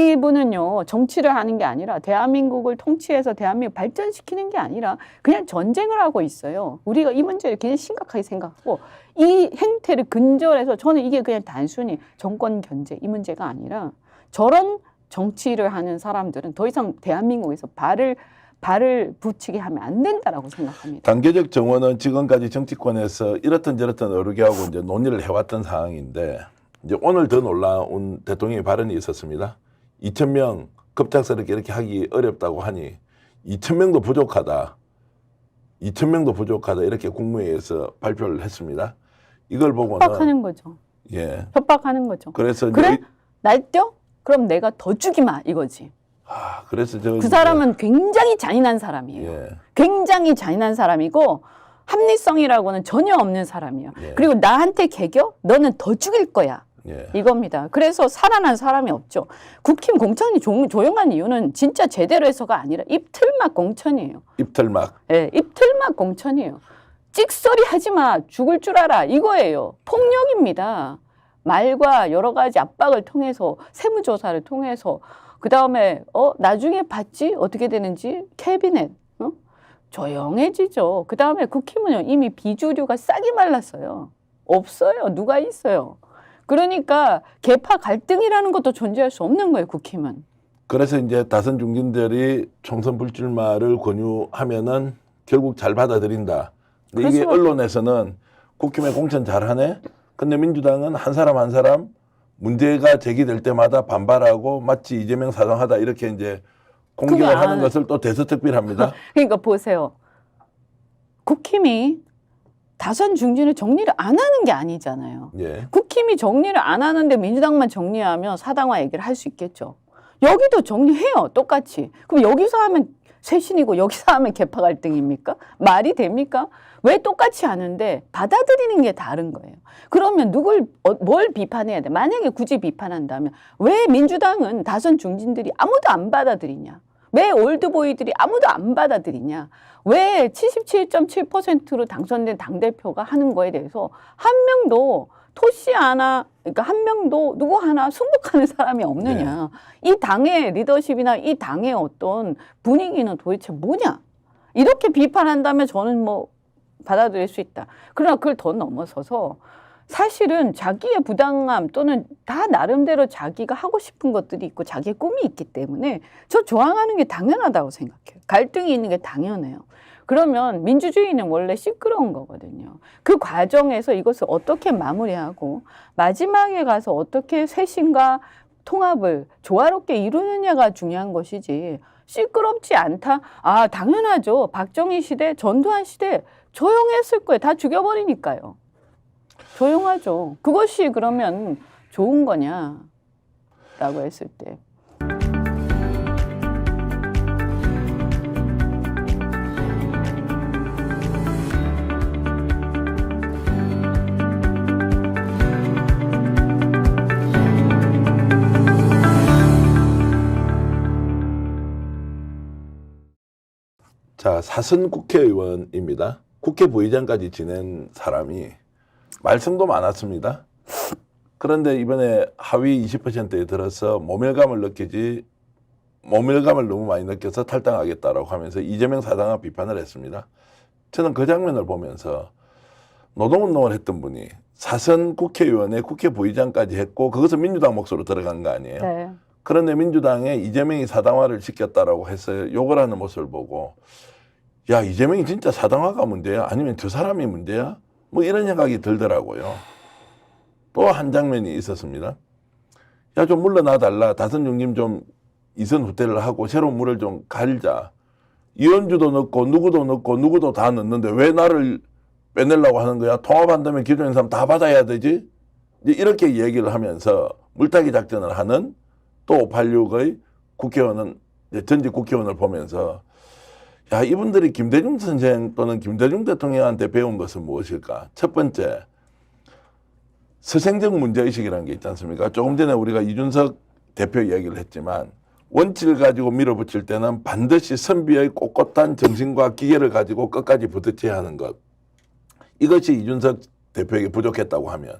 이분은요 정치를 하는 게 아니라 대한민국을 통치해서 대한민국 발전시키는 게 아니라 그냥 전쟁을 하고 있어요. 우리가 이 문제를 굉장히 심각하게 생각하고 이 행태를 근절해서 저는 이게 그냥 단순히 정권 견제 이 문제가 아니라 저런 정치를 하는 사람들은 더 이상 대한민국에서 발을 발을 붙이게 하면 안 된다라고 생각합니다. 단계적 정원은 지금까지 정치권에서 이렇든 저렇든 어르게 하고 이제 논의를 해왔던 상황인데 이제 오늘 더 놀라운 대통령의 발언이 있었습니다. 2천 명 급작스럽게 이렇게 하기 어렵다고 하니 2천 명도 부족하다. 2천 명도 부족하다 이렇게 국무회의에서 발표를 했습니다. 이걸 보고는 협박하는 거죠. 예 협박하는 거죠. 그래서 그래? 이- 날뛰어? 그럼 내가 더 죽이마 이거지. 아 그래서 저 그 사람은 굉장히 잔인한 사람이에요. 예 굉장히 잔인한 사람이고 합리성이라고는 전혀 없는 사람이에요. 예. 그리고 나한테 개겨? 너는 더 죽일 거야. 예. 이겁니다. 그래서 살아난 사람이 없죠. 국힘 공천이 조, 조용한 이유는 진짜 제대로 해서가 아니라 입틀막 공천이에요. 입틀막 예, 입틀막 공천이에요. 찍소리 하지 마. 죽을 줄 알아. 이거예요. 폭력입니다. 말과 여러 가지 압박을 통해서 세무조사를 통해서 그 다음에 어 나중에 봤지 어떻게 되는지 캐비넷 어? 조용해지죠. 그 다음에 국힘은요 이미 비주류가 싹이 말랐어요. 없어요. 누가 있어요. 그러니까 개파 갈등이라는 것도 존재할 수 없는 거예요. 국힘은. 그래서 이제 다선 중진들이 총선 불출마를 권유하면은 결국 잘 받아들인다. 근데 이게. 언론에서는 국힘의 공천 잘하네. 근데 민주당은 한 사람 한 사람 문제가 제기될 때마다 반발하고 마치 이재명 사당하다 이렇게 이제 공격을 하는 안- 것을 또 대서특필합니다. 그러니까 보세요. 국힘이 다선 중진을 정리를 안 하는 게 아니잖아요. 예. 국힘이 정리를 안 하는데 민주당만 정리하면 사당화 얘기를 할 수 있겠죠. 여기도 정리해요. 똑같이. 그럼 여기서 하면 쇄신이고 여기서 하면 개파 갈등입니까? 말이 됩니까? 왜 똑같이 하는데 받아들이는 게 다른 거예요. 그러면 누굴 어, 뭘 비판해야 돼? 만약에 굳이 비판한다면 왜 민주당은 다선 중진들이 아무도 안 받아들이냐? 왜 올드보이들이 아무도 안 받아들이냐? 왜 77.7%로 당선된 당대표가 하는 거에 대해서 한 명도 토시 하나, 그러니까 한 명도 누구 하나 승복하는 사람이 없느냐. 이 당의 리더십이나 이 당의 어떤 분위기는 도대체 뭐냐. 이렇게 비판한다면 저는 뭐 받아들일 수 있다. 그러나 그걸 더 넘어서서 사실은 자기의 부당함 또는 다 나름대로 자기가 하고 싶은 것들이 있고 자기의 꿈이 있기 때문에 저 저항하는 게 당연하다고 생각해요. 갈등이 있는 게 당연해요. 그러면 민주주의는 원래 시끄러운 거거든요. 그 과정에서 이것을 어떻게 마무리하고 마지막에 가서 어떻게 쇄신과 통합을 조화롭게 이루느냐가 중요한 것이지 시끄럽지 않다. 아 당연하죠. 박정희 시대, 전두환 시대 조용했을 거예요. 다 죽여버리니까요. 조용하죠. 그것이 그러면 좋은 거냐라고 했을 때. 자, 사선 국회의원입니다. 국회 부의장까지 지낸 사람이 말썽도 많았습니다. 그런데 이번에 하위 20%에 들어서 모멸감을 느끼지 모멸감을 너무 많이 느껴서 탈당하겠다라고 하면서 이재명 사당화 비판을 했습니다. 저는 그 장면을 보면서 노동운동을 했던 분이 사선 국회의원의 국회 부의장까지 했고 그것은 민주당 몫으로 들어간 거 아니에요. 네. 그런데 민주당에 이재명이 사당화를 시켰다라고 해서 욕을 하는 모습을 보고 야 이재명이 진짜 사당화가 문제야 아니면 저 사람이 문제야 뭐 이런 생각이 들더라고요. 또 한 장면이 있었습니다. 야 좀 물러나 달라 다선 중님 좀 이선 후퇴를 하고 새로운 물을 좀 갈자. 이현주도 넣고 누구도 넣고 누구도 다 넣는데 왜 나를 빼내려고 하는 거야? 통합한다면 기존 사람 다 받아야 되지? 이렇게 얘기를 하면서 물타기 작전을 하는 또 586의 국회의원은 전직 국회의원을 보면서 야 이분들이 김대중 선생 또는 김대중 대통령한테 배운 것은 무엇일까? 첫 번째 서생적 문제의식이라는 게 있지 않습니까? 조금 전에 우리가 이준석 대표 얘기를 했지만 원칙을 가지고 밀어붙일 때는 반드시 선비의 꼿꼿한 정신과 기계를 가지고 끝까지 부딪혀야 하는 것. 이것이 이준석 대표에게 부족했다고 하면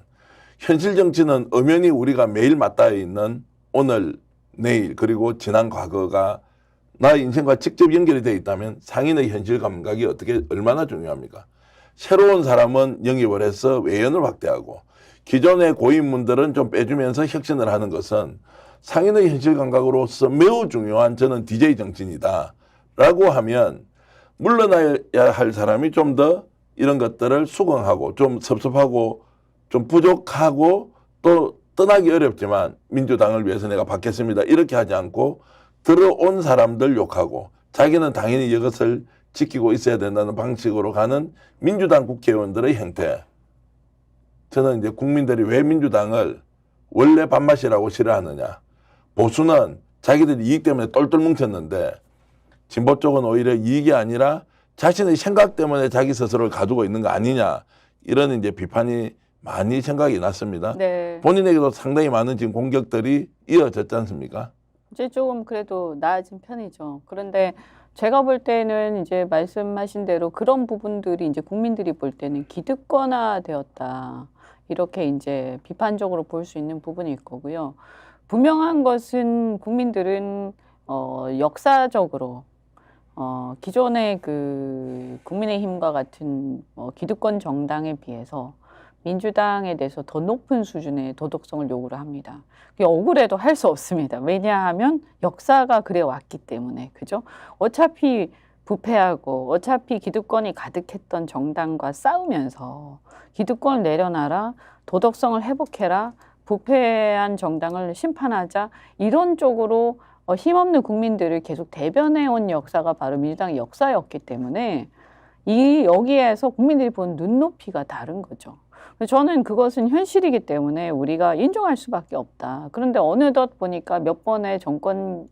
현실 정치는 엄연히 우리가 매일 맞닿아 있는 오늘 내일 그리고 지난 과거가 나의 인생과 직접 연결이 되어 있다면 상인의 현실 감각이 어떻게 얼마나 중요합니까? 새로운 사람은 영입을 해서 외연을 확대하고 기존의 고인물들은 좀 빼주면서 혁신을 하는 것은 상인의 현실 감각으로서 매우 중요한 저는 DJ 정신이다. 라고 하면 물러나야 할 사람이 좀 더 이런 것들을 수긍하고 좀 섭섭하고 좀 부족하고 또 떠나기 어렵지만 민주당을 위해서 내가 받겠습니다. 이렇게 하지 않고 들어온 사람들 욕하고 자기는 당연히 이것을 지키고 있어야 된다는 방식으로 가는 민주당 국회의원들의 형태. 저는 이제 국민들이 왜 민주당을 원래 밥맛이라고 싫어하느냐. 보수는 자기들 이익 때문에 똘똘 뭉쳤는데 진보 쪽은 오히려 이익이 아니라 자신의 생각 때문에 자기 스스로를 가두고 있는 거 아니냐. 이런 이제 비판이 많이 생각이 났습니다. 네. 본인에게도 상당히 많은 지금 공격들이 이어졌지 않습니까? 이제 조금 그래도 나아진 편이죠. 그런데 제가 볼 때는 이제 말씀하신 대로 그런 부분들이 이제 국민들이 볼 때는 기득권화 되었다. 이렇게 이제 비판적으로 볼 수 있는 부분일 거고요. 분명한 것은 국민들은 어, 역사적으로 어, 기존의 그 국민의힘과 같은 어, 기득권 정당에 비해서 민주당에 대해서 더 높은 수준의 도덕성을 요구를 합니다. 그게 억울해도 할 수 없습니다. 왜냐하면 역사가 그래 왔기 때문에 그죠? 어차피 부패하고 어차피 기득권이 가득했던 정당과 싸우면서 기득권을 내려놔라 도덕성을 회복해라 부패한 정당을 심판하자 이런 쪽으로 어, 힘없는 국민들을 계속 대변해 온 역사가 바로 민주당의 역사였기 때문에 이 여기에서 국민들이 보는 눈높이가 다른 거죠. 저는 그것은 현실이기 때문에 우리가 인정할 수밖에 없다. 그런데 어느덧 보니까 몇 번의 정권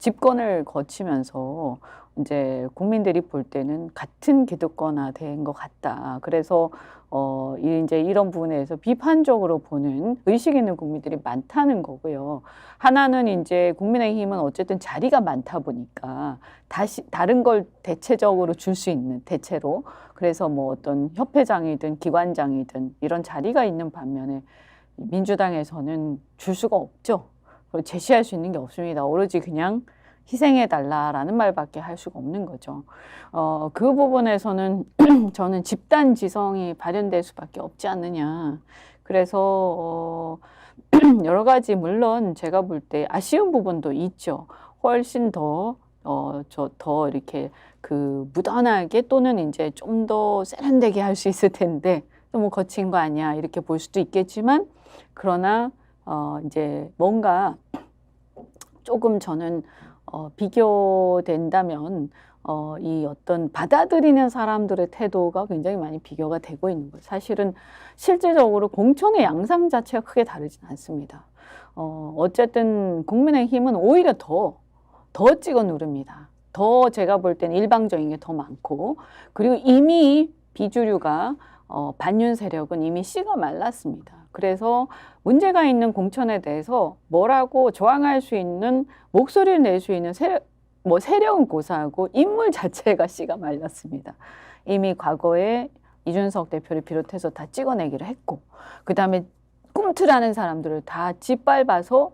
집권을 거치면서 이제 국민들이 볼 때는 같은 기득권화 된 것 같다. 그래서 어 이- 이제 이런 부분에서 비판적으로 보는 의식 있는 국민들이 많다는 거고요. 하나는 이제 국민의힘은 어쨌든 자리가 많다 보니까 다시 다른 걸 대체적으로 줄 수 있는 대체로 그래서 뭐 어떤 협회장이든 기관장이든 이런 자리가 있는 반면에 민주당에서는 줄 수가 없죠. 제시할 수 있는 게 없습니다. 오로지 그냥 희생해 달라라는 말밖에 할 수가 없는 거죠. 어, 그 부분에서는 저는 집단 지성이 발현될 수밖에 없지 않느냐. 그래서 어, 여러 가지 물론 제가 볼 때 아쉬운 부분도 있죠. 훨씬 더 어, 저 더 이렇게 그 무던하게 또는 이제 좀 더 세련되게 할 수 있을 텐데 너무 거친 거 아니야 이렇게 볼 수도 있겠지만 그러나 어, 이제 뭔가 조금 저는 어, 비교된다면 어, 이 어떤 받아들이는 사람들의 태도가 굉장히 많이 비교가 되고 있는 거예요. 사실은 실제적으로 공천의 양상 자체가 크게 다르진 않습니다. 어, 어쨌든 국민의힘은 오히려 더, 더 찍어 누릅니다. 더 제가 볼 때는 일방적인 게 더 많고, 그리고 이미 비주류가, 어, 반윤 세력은 이미 씨가 말랐습니다. 그래서 문제가 있는 공천에 대해서 뭐라고 저항할 수 있는 목소리를 낼 수 있는 세력, 뭐 세력은 고사하고 인물 자체가 씨가 말랐습니다. 이미 과거에 이준석 대표를 비롯해서 다 찍어내기를 했고, 그 다음에 꿈틀하는 사람들을 다 짓밟아서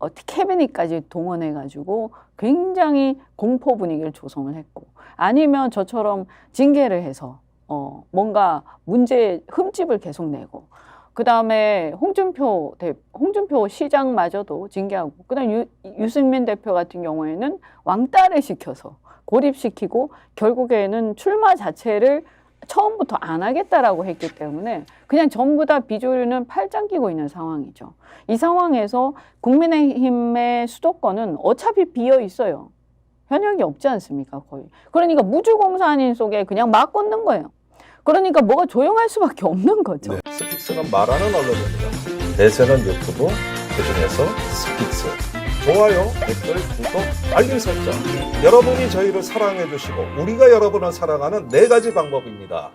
어, 캐비닛까지 동원해가지고 굉장히 공포 분위기를 조성을 했고, 아니면 저처럼 징계를 해서 어, 뭔가 문제 흠집을 계속 내고, 그 다음에 홍준표 대 홍준표 시장마저도 징계하고, 그다음 유, 유승민 대표 같은 경우에는 왕따를 시켜서 고립시키고 결국에는 출마 자체를 처음부터 안 하겠다라고 했기 때문에 그냥 전부 다 비주류는 팔짱 끼고 있는 상황이죠. 이 상황에서 국민의힘의 수도권은 어차피 비어 있어요. 현역이 없지 않습니까, 거의. 그러니까 무주공산인 속에 그냥 막 꽂는 거예요. 그러니까 뭐가 조용할 수밖에 없는 거죠. 네. 스픽스가 말하는 언론입니다. 대세는 유튜브, 그중에서 스픽스. 좋아요, 댓글, 구독, 알림 설정. 여러분이 저희를 사랑해 주시고 우리가 여러분을 사랑하는 네 가지 방법입니다.